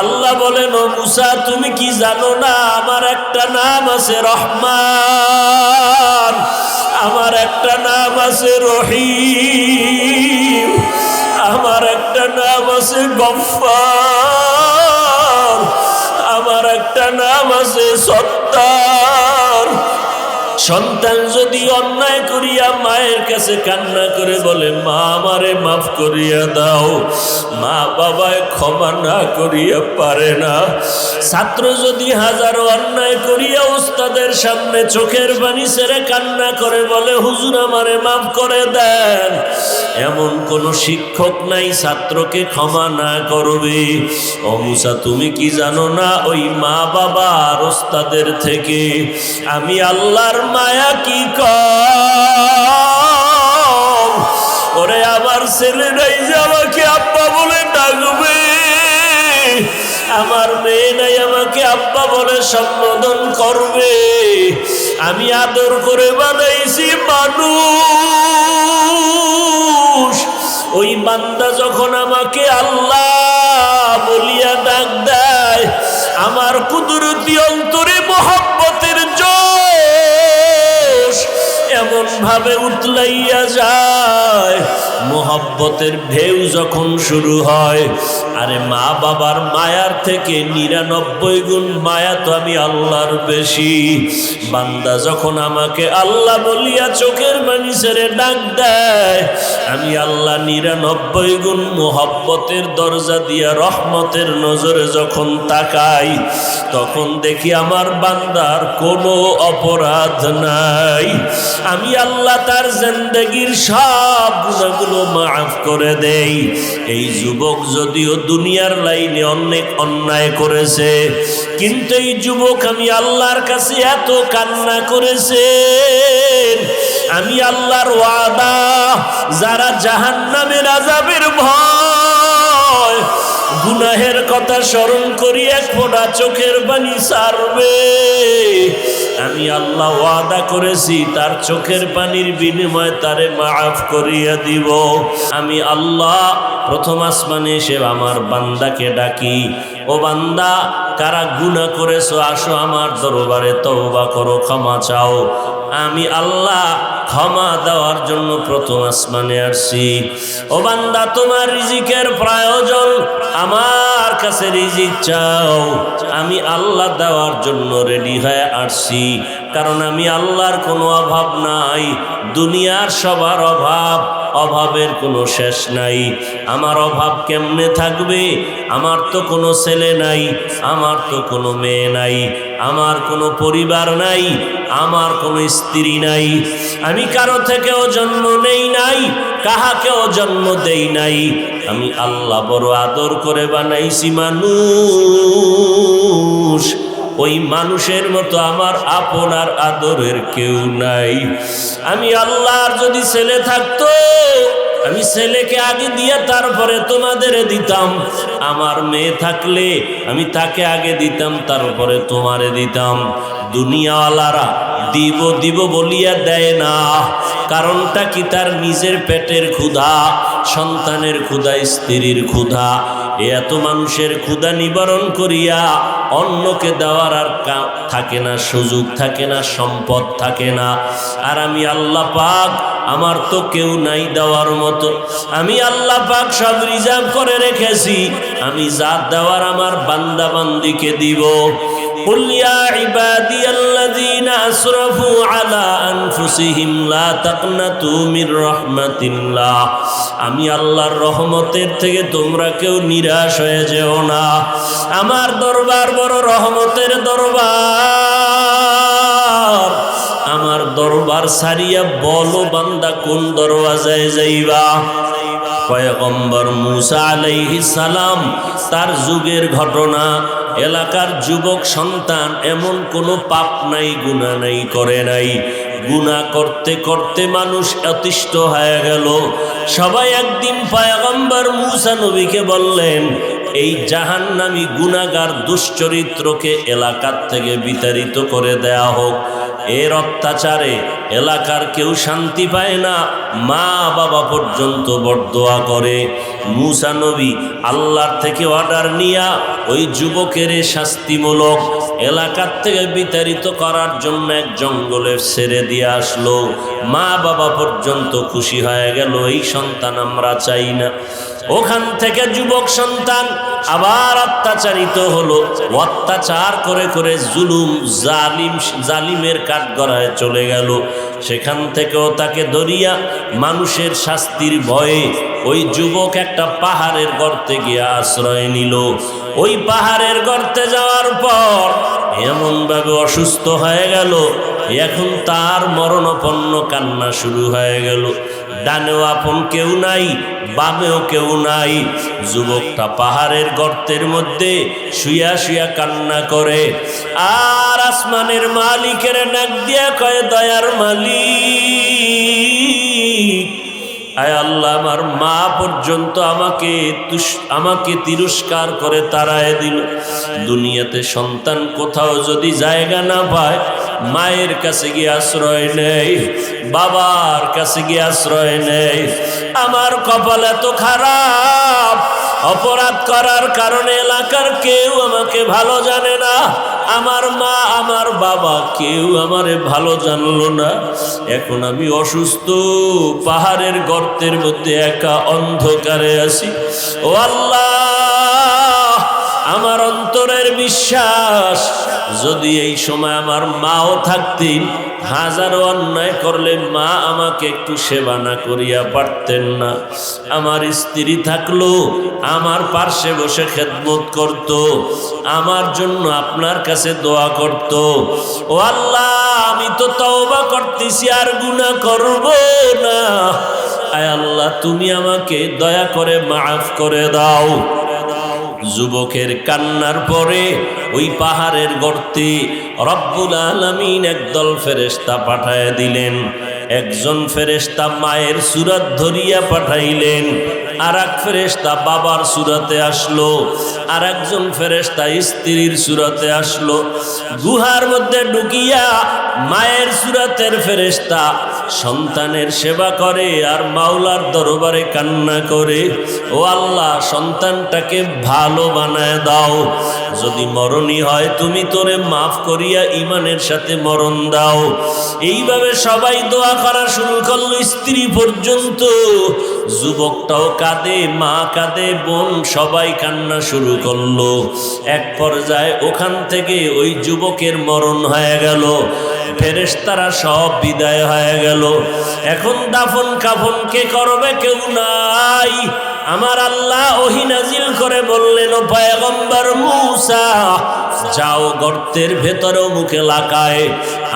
আল্লাহ বলেন, ও মুসা, তুমি কি জানো না আমার একটা নাম আছে রহমান? আমার একটা নাম আছে রহিম। আমার একটা নাম আছে গফার আমার একটা নাম আছে সত্তার। সন্তান যদি অন্যায় করিয়া মায়ের কাছে কান্না করে বলে, মা, আমারে মাফ করিয়া দাও। মা বাবায় ক্ষমা না করিয়া পারে না। ছাত্র যদি হাজারো অন্যায় করিয়া উস্তাদের সামনে চোখের বাণী ছেড়ে কান্না করে বলে, হুজুর, আমারে মাফ করে দেন। এমন কোন শিক্ষক নাই, ছাত্রকে ক্ষমা না করবে। অমুসা তুমি কি জানো না ওই মা বাবা আর থেকে আমি আল্লাহর মায়া কি কম? ওরে আমার ছেলেরাই যে আমাকে আব্বা বলে ডাকবে। আমার মেয়ে নাই, আমাকে আব্বা বলে সম্বোধন করবে। আমি আদর করে বানাইছি মানুষ। ওই বান্দা যখন আমাকে আল্লাহ বলিয়া ডাক দেয়, আমার কুদরতি অন্তরে মহব্বতের জোশ এমন ভাবে উতলাইয়া যায়। মহব্বতের ঢেউ যখন শুরু হয় আরে মা বাবার মায়ার থেকে নিরানব্বই গুণ মায়া তো আমি আল্লাহর বেশি। বান্দা যখন আমাকে আল্লাহ বলিয়া চোখের ছেড়ে ডাক দেয়, আমি আল্লাহ নিরানব্বই গুণ মোহাব্বতের দরজা দিয়া রহমতের নজরে যখন তাকাই, তখন দেখি আমার বান্দার কোনো অপরাধ নাই। আমি আল্লাহ তার জিন্দগির সব গুণাগুলো মাফ করে দেই। এই যুবক যদিও দুনিয়ার লাইনে অনেক অন্যায় করেছে। কিন্তু এই যুবক আমি আল্লাহর কাছে এত কান্না করেছে। আমি আল্লাহর ওয়াদা, যারা জাহান্নামের আজাবের ভয় গুনাহের কথা স্মরণ করি, এক ফোঁটা চোখের বাণী সারবে। আমি আল্লাহ ওয়াদা করেছি, তার চোখের পানির বিনিময়ে তারে মাফ করিয়া দিব। আমি আল্লাহ প্রথম আসমানে এসে আমার বান্দাকে ডাকি, ও বান্দা, কারা গুণা করেছ, আসো আমার দরবারে তওবা করো, ক্ষমা চাও। আমি আল্লাহ ক্ষমা দেওয়ার জন্য প্রথম আসমানে আসছি। ও বান্দা, তোমার রিজিকের প্রয়োজন, আমার কাছে রিজিক চাও। আমি আল্লাহ দেওয়ার জন্য রেডি হয়ে আসছি, কারণ আমি আল্লাহর কোনো অভাব নাই, দুনিয়ার সবার অভাব। অভাবের কোনো শেষ নাই। আমার অভাব কেমনে থাকবে? আমার তো কোনো ছেলে নাই, আমার তো কোনো মেয়ে নাই, আমার কোনো পরিবার নাই, আমার কোনো স্ত্রী নাই। আমি কারও থেকেও জন্ম নেই নাই, কাহাকেও জন্ম দেই নাই। আমি আল্লাহ বড় আদর করে বানাইছি মানুষ। ওই মানুষের মতো আমার আপনার আদরের কেউ নাই। আমি আল্লাহর যদি ছেলে থাকতো, আমি ছেলেকে আগে দিয়ে তারপরে তোমাদের দিতাম। আমার মেয়ে থাকলে আমি তাকে আগে দিতাম, তারপরে তোমারে দিতাম। দুনিয়াওয়ালারা দিব দিব বলিয়া দেয় না। কারণটা কি? তার নিজের পেটের ক্ষুধা, সন্তানের ক্ষুধা, স্ত্রীর ক্ষুধা। এত মানুষের ক্ষুদা নিবারণ করিয়া অন্যকে দেওয়ার আর থাকে না, সুযোগ থাকে না, সম্পদ থাকে না। আর আমি আল্লাহ পাক, আমার তো কেউ নাই দেওয়ার মতো। আমি আল্লাহ পাক সব রিজার্ভ করে রেখেছি। আমি যা দেওয়ার আমার বান্দা বান্দিকে দিব। قل يا عبادي الذين أسرفوا على أنفسهم لا تقنطوا من رحمة الله আমি আল্লাহর রহমতের থেকে তোমরা কেউ নিরাশ হয়ে যেও না আমার দরবার বড় রহমতের দরবার আমার দরবার সারিয়া বলো বান্দা কোন দরওয়াজায় যাইবা পয়গম্বর মুসা আলাইহিস সালাম তার যুগের ঘটনা এলাকার যুবক সন্তান এমন কোনো পাপ নাই গুণা নাই, করে নাই। গুণা করতে করতে মানুষ অতিষ্ঠ হয়ে গেল। সবাই একদিন পায়গম্বর মুসা নবীকে বললেন, এই জাহান নামি গুণাগার দুশ্চরিত্রকে এলাকার থেকে বিতাড়িত করে দেয়া হোক। এর অত্যাচারে এলাকার কেউ শান্তি পায় না, মা বাবা পর্যন্ত বরদোয়া করে। মুসা নবী আল্লাহর থেকে অর্ডার নিয়া ওই যুবকের শাস্তিমূলক এলাকার থেকে বিতাড়িত করার জন্য এক জঙ্গলে ছেড়ে দিয়ে আসলো। মা বাবা পর্যন্ত খুশি হয়ে গেল, এই সন্তান আমরা চাই না। ওখান থেকে যুবক সন্তান আবার অত্যাচারিত হলো। অত্যাচার করে করে জুলুম, জালিম, জালিমের কাঠগড়ায় চলে গেল। সেখান থেকেও তাকে দরিয়া মানুষের শাস্তির ভয়ে ওই যুবক একটা পাহাড়ের গর্তে গিয়ে আশ্রয় নিল। ওই পাহাড়ের গর্তে যাওয়ার পর এমনভাবে অসুস্থ হয়ে গেল। এখন তার মরণপন্ন কান্না শুরু হয়ে গেল। ডানেও আপন কেউ নাই, বামেও কেউ নাই। যুবকটা পাহাড়ের গর্তের মধ্যে শুয়া শুয়া কান্না করে। আর আসমানের মালিকের ডাক দিয়া কয়, দয়ার মালিক আয় আল্লাহ, আমার মা পর্যন্ত আমাকে আমাকে তিরস্কার করে তারায় দিল। দুনিয়াতে সন্তান কোথাও যদি জায়গা না পায়, মায়ের কাছে গিয়ে আশ্রয় নেই, বাবার কাছে গিয়ে আশ্রয় নেই আমার কপাল এত খারাপ। অপরাধ করার কারণে এলাকার কেউ আমাকে ভালো জানে না। আমার মা, আমার বাবা কেউ আমারে ভালো জানলো না। এখন আমি অসুস্থ, পাহাড়ের গর্তের মধ্যে একা অন্ধকারে আছি। ও আল্লাহ! আমার অন্তরের বিশ্বাস, যদি এই সময় আমার মাও থাকতেন, হাজারো অন্যায় করলে মা আমাকে একটু সেবা না করিয়া পারতেন না। আমার স্ত্রী থাকল, আমার পার্শ্বে বসে খেদমত করত, আমার জন্য আপনার কাছে দোয়া করত। ও আল্লাহ, আমি তো তওবা করতেছি, আর গুনাহ করব না। আয় আল্লাহ, তুমি আমাকে দয়া করে মাফ করে দাও। যুবকের কান্নার পরে ওই পাহাড়ের গর্তে রব্বুল আলমিন একদল ফেরেস্তা পাঠায় দিলেন। একজন ফেরেস্তা মায়ের সুরাত ধরিয়া পাঠাইলেন। আর এক ফেরেস্তা বাবার সুরাতে আসলো। আর একজন ফেরেস্তা স্ত্রীর সুরাতে আসলো। গুহার মধ্যে ঢুকিয়া মায়ের সুরাতের ফেরেস্তা সন্তানের সেবা করে আর মাওলার দরবারে কান্না করে। ও আল্লাহ, সন্তানটাকে ভালো বানায় দাও। যদি মরণই হয়, তুমি তোরে মাফ করিয়া ইমানের সাথে মরণ দাও। এইভাবে সবাই দোয়া করা শুরু করল স্ত্রী পর্যন্ত। যুবকটাও কাঁদে, মা কাঁদে, বোন সবাই কান্না শুরু করল। এক পর্যায়ে ওখান থেকে ওই যুবকের মরণ হয়ে গেল। ফেরেশতারা সব বিদায় হয়ে গেল। এখন দাফন কাফন কে করবে কেউ নাই। আমার আল্লাহ ওহিনাজিল করে বললেন, ও পায়গম্বর মুসা যাও গর্তের ভেতরে মুখে লাকায়।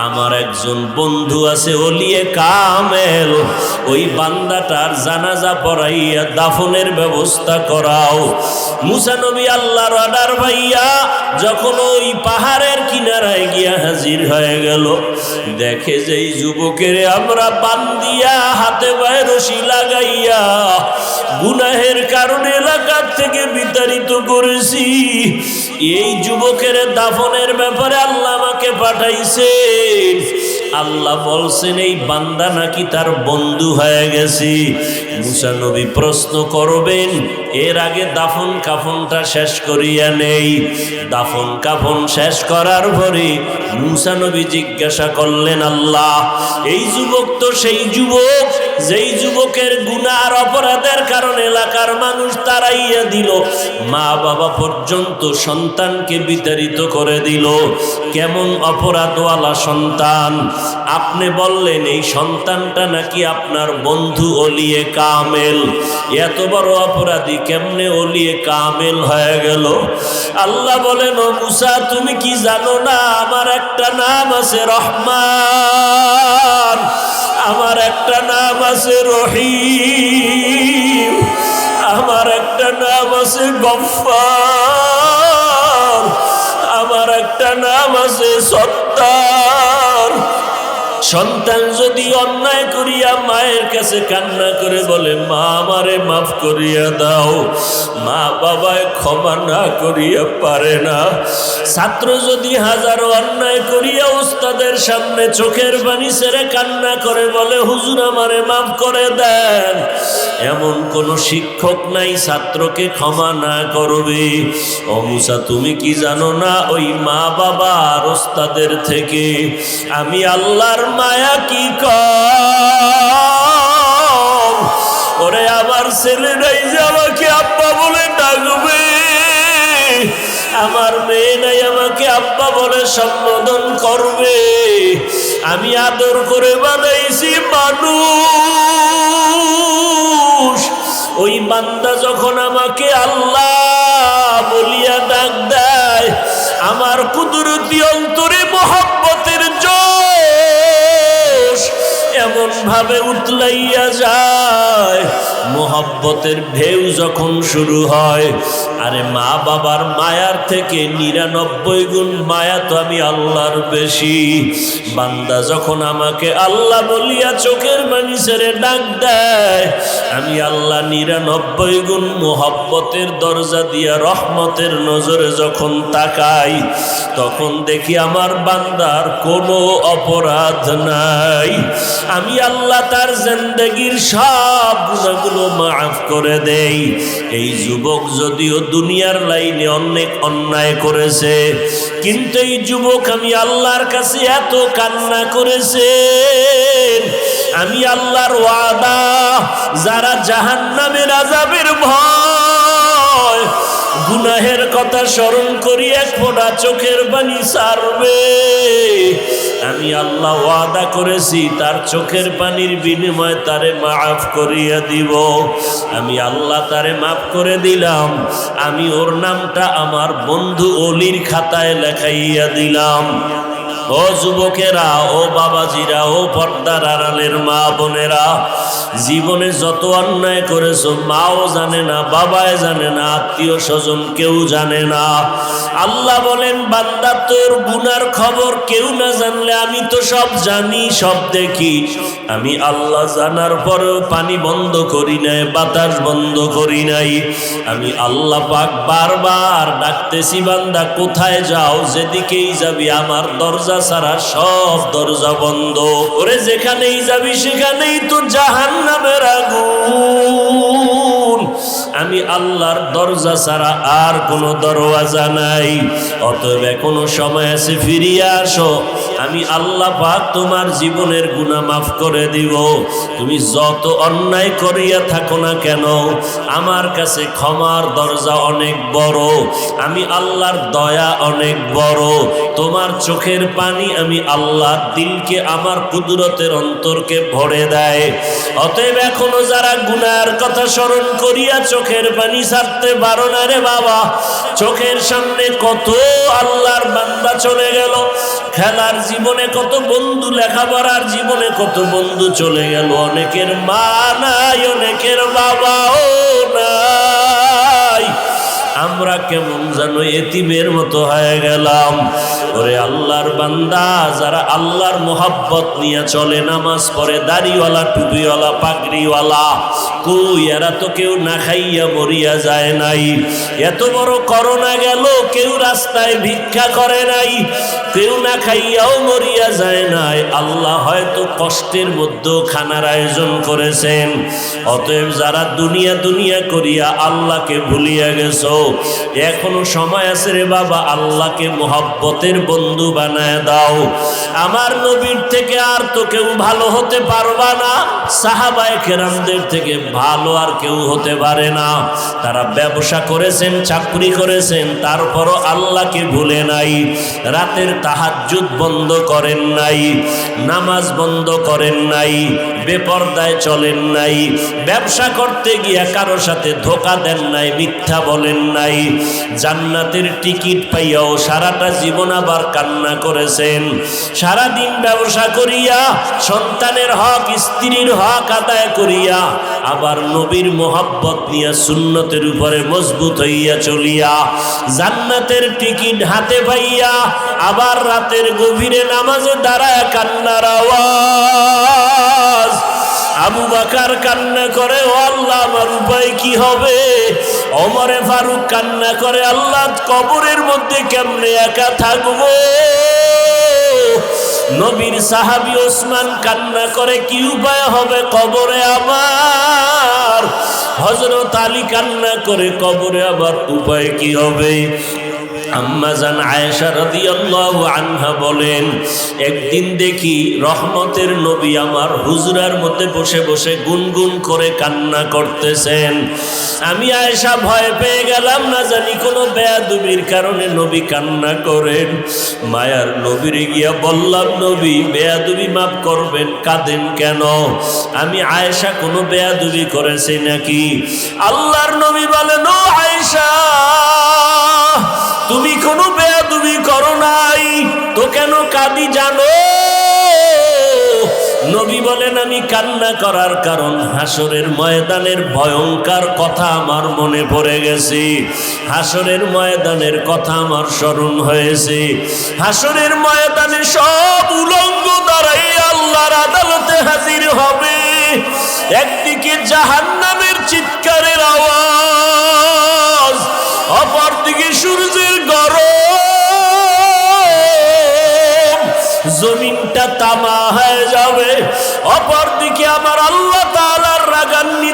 আমার একজন বন্ধু আছে ওলিয়ে কামেল। ওই বান্দাটার জানাজা পড়াইয়া দাফনের ব্যবস্থা করাও। মুসা নবী আল্লাহর অর্ডার ভাইয়া, যখন ওই পাহাড়ের কিনারায় গিয়া হাজির হয়ে গেল, দেখে যে এই যুবকের আমরা বান্দিয়া হাতে পায়ে রশি লাগাইয়া গুনাহের কারণে এলাকার থেকে বিতাড়িত করেছি। এই যুবকের দাফনের ব্যাপারে আল্লাহ আমাকে পাঠাইছে। আল্লাহ বলছেন, এই বান্দা নাকি তার বন্ধু হয়ে গেছি। মুসা নবী প্রশ্ন করবেন, এর আগে দাফন কাফনটা শেষ করিয়া নেই। দাফন কাফন শেষ করার পরে মুসা নবী জিজ্ঞাসা করলেন, আল্লাহ, এই যুবক তো সেই যুবক যেই যুবকের গুনার অপরাধের কারণে এলাকার মানুষ তারাইয়া দিল, মা বাবা পর্যন্ত সন্তানকে বিতাড়িত করে দিল। কেমন অপরাধওয়ালা সন্তান? আপনি বললেন, এই সন্তানটা নাকি আপনার বন্ধু অলিয়ে কামেল। এত বড় অপরাধী কেমনে অলিয়ে কামেল হয়ে গেল? আল্লাহ বলেন, ও মুসা, তুমি কি জানো না, আমার একটা নাম আছে রহমান? আমার একটা নাম আছে রহিম, আমার একটা নাম আছে গফার আমার একটা নাম আছে সত্তার। সন্তান যদি অন্যায় করিয়া মায়ের কাছে কান্না করে বলে, মা, আমারে মাফ করিয়া দাও। মা বাবায় ক্ষমা না করিয়া পারে না। ছাত্র যদি হাজারো অন্যায় করিয়া উস্তাদের সামনে চোখের বাণী ছেড়ে কান্না করে বলে, হুজুর, আমারে মাফ করে দেন। এমন কোন শিক্ষক নাই, ছাত্রকে ক্ষমা না করবে। ও মুসা তুমি কি জানো না, ওই মা বাবা আর ওস্তাদের থেকে আমি আল্লাহর মায়া কি কম? ওরে আমার ছেলেরাই যে আমাকে আব্বা বলে ডাকবে। আমার মেয়ে নাই আমাকে আব্বা বলে সম্বোধন করবে। আমি আদর করে বানাইছি মানুষ। ওই বান্দা যখন আমাকে আল্লাহ বলিয়া ডাক দেয়, আমার কুদরতি অন্তরে মোহাব্বতের এমন ভাবে উতলাইয়া যায়। মোহাব্বতের ঢেউ যখন শুরু হয়, আরে মা বাবার মায়ার থেকে নিরানব্বই গুণ মায়া তো আমি আল্লাহর বেশি। বান্দা যখন আমাকে আল্লাহ বলিয়া চোখের মানি ছেড়ে ডাক দেয়, আমি আল্লাহ নিরানব্বই গুণ মোহাব্বতের দরজা দিয়া রহমতের নজরে যখন তাকাই, তখন দেখি আমার বান্দার কোনো অপরাধ নাই। আমি আল্লাহ তার জিন্দগির সব গুণাগুলো মাফ করে দেই। এই যুবক যদিও দুনিয়ার লাইনে অনেক অন্যায় করেছে, কিন্তু এই যুবক আমি আল্লাহর কাছে এত কান্না করেছে। আমি আল্লাহর ওয়াদা, যারা জাহান জাহান্নামের আজাবের ভয়, গুনাহের কথা স্মরণ করি, এক ফোঁটা চোখের বাণী সারবে। আমি আল্লাহ ওয়াদা করেছি, তার চোখের পানির বিনিময়ে তারে মাফ করিয়া দিব। আমি আল্লাহ তারে মাফ করে দিলাম, আমি ওর নামটা আমার বন্ধু অলির খাতায় লেখাইয়া দিলাম। ও যুবকেরা, ও বাবাজিরা, ও পর্দার আড়ালের মা বোনেরা, জীবনে যত অন্যায় করেছ, মাও জানে না বাবায় জানে না, আত্মীয় স্বজন কেউ জানে না। আল্লাহ বলেন, বান্দা, তোর গুনার খবর কেউ না জানলে আমি তো সব জানি, সব দেখি। আমি আল্লাহ জানার পরেও পানি বন্ধ করি নাই, বাতাস বন্ধ করি নাই। আমি আল্লাহ পাক বারবার ডাকতেছি, বান্দা, কোথায় যাও, যেদিকেই যাবি, আমার দরজা ছাড়া সব দরজা বন্ধ। ওরে যেখানেই যাবি সেখানেই তো জাহান নামের আগুন। আমি আল্লাহর দরজা ছাড়া আর কোনো দরওয়াজা নাই। অতএব এখনও সময় আছে, ফিরিয়ে আসো। আমি আল্লাহ পাক তোমার জীবনের গুণা মাফ করে দিব। তুমি যত অন্যায় করিয়া থাকো না কেন, আমার কাছে ক্ষমার দরজা অনেক বড়। আমি আল্লাহর দয়া অনেক বড়। তোমার চোখের পানি আমি আল্লাহর দিলকে, আমার কুদরতের অন্তরকে ভরে দেয়। অতএব এখনও যারা গুনার কথা স্মরণ করিয়া চোখের পানি ছাড়তে পারো না রে বাবা। চোখের সামনে কত আল্লাহর বান্দা চলে গেল। খেলার জীবনে কত বন্ধু, লেখাপড়ার জীবনে কত বন্ধু চলে গেল। অনেকের মা নাই, অনেকের বাবাও নাই। আমরা কেমন যেন এতিমের মতো হয়ে গেলাম। ওরে আল্লাহর বান্দা, যারা আল্লাহর মোহাব্বত নিয়ে চলে, নামাজ পড়ে, দাড়িওয়ালা, টুপিওয়ালা, পাগড়িওয়ালা, কই, এরা তো কেউ না খাইয়া মরিয়া যায় নাই। এত বড় করোনা গেল, কেউ রাস্তায় ভিক্ষা করে নাই, কেউ না খাইয়াও মরিয়া যায় নাই। আল্লাহ হয়তো কষ্টের মধ্যেও খানার আয়োজন করেছেন। অতএব যারা দুনিয়া দুনিয়া করিয়া আল্লাহকে ভুলিয়া গেছো এখনও সময় আছে রে বাবা, আল্লাহকে মোহাব্বতের বন্ধু বানায় দাও। আমার নবীর থেকে আর তো কেউ ভালো হতে পারবা না, সাহাবায় কেরামদের থেকে ভালো আর কেউ হতে পারে না। তারা ব্যবসা করেছেন, চাকরি করেছেন, তারপরও আল্লাহকে ভুলে নাই। রাতের তাহাজ্জুদ বন্ধ করেন নাই, নামাজ বন্ধ করেন নাই, বেপর্দায় চলেন নাই। ব্যবসা করতে গিয়া কারও সাথে ধোকা দেন নাই, মিথ্যা বলেন নাই। জান্নাতের টিকিট পাইয়াও সারাটা জীবন আবার কান্না করেছেন। সারা দিন ব্যবসা করিয়া, সন্তানের হক, স্ত্রীর হক আদায় করিয়া, আবার নবীর মোহাব্বত নিয়ে সুন্নতের উপরে মজবুত হইয়া চলিয়া, জান্নাতের টিকিট হাতে পাইয়া, আবার রাতের গভীরে নামাজে দাঁড়ায় কান্নার আওয়াজ। আবু বাকার কান্না করে, ও আল্লাহ, আমার উপায় কি হবে? অমরে ফারুক কান্না করে, আল্লাহ, কবরের মধ্যে কেমনে একা থাকব? নবীর সাহাবি ওসমান কান্না করে, কি উপায় হবে কবরে আমার? হজরত আলী কান্না করে, কবরে আবার উপায় কি হবে? আম্মাজান আয়েশা রাদিয়াল্লাহু আনহা বলেন, একদিন দেখি রহমতের নবী আমার হুজরার মধ্যে বসে বসে গুনগুন করে কান্না করতেছেন। আমি আয়েশা ভয় পেয়ে গেলাম, না জানি কোনো বেয়াদুবির কারণে নবী কান্না করেন। মায়ার নবীর গিয়া বললাম, নবী, বেয়াদুবি মাফ করবেন, কাঁদেন কেন? আমি আয়েশা কোনো বেয়াদুবি করেছি নাকি? আল্লাহর নবী বলেন, ও আয়েশা তুমি কোনো বেয়াদুবি করো নাই। তো কেন কাঁদি জানো? নবী বলেন, আমি কান্না করার কারণ হাসরের ময়দানের ভয়ঙ্কর কথা আমার মনে পড়ে গেছে। হাসরের ময়দানের কথা আমার স্মরণ হয়েছে। হাসরের ময়দানে সব উলঙ্গ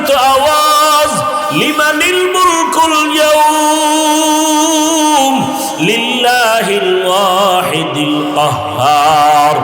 بلند آواز لمن الملك اليوم؟ لله الواحد القهار.